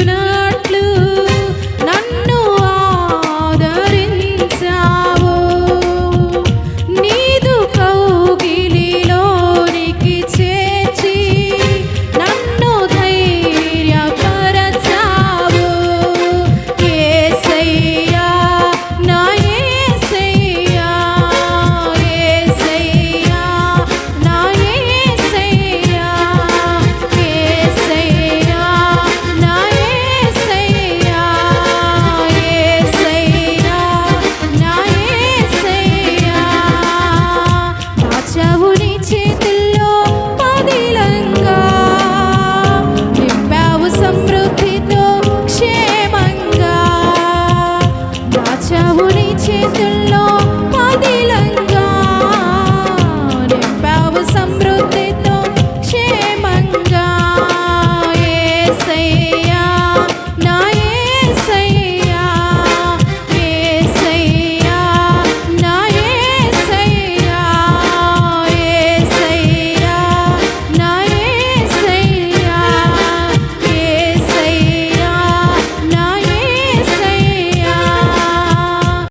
Tuna చేతుల్లో పదిలో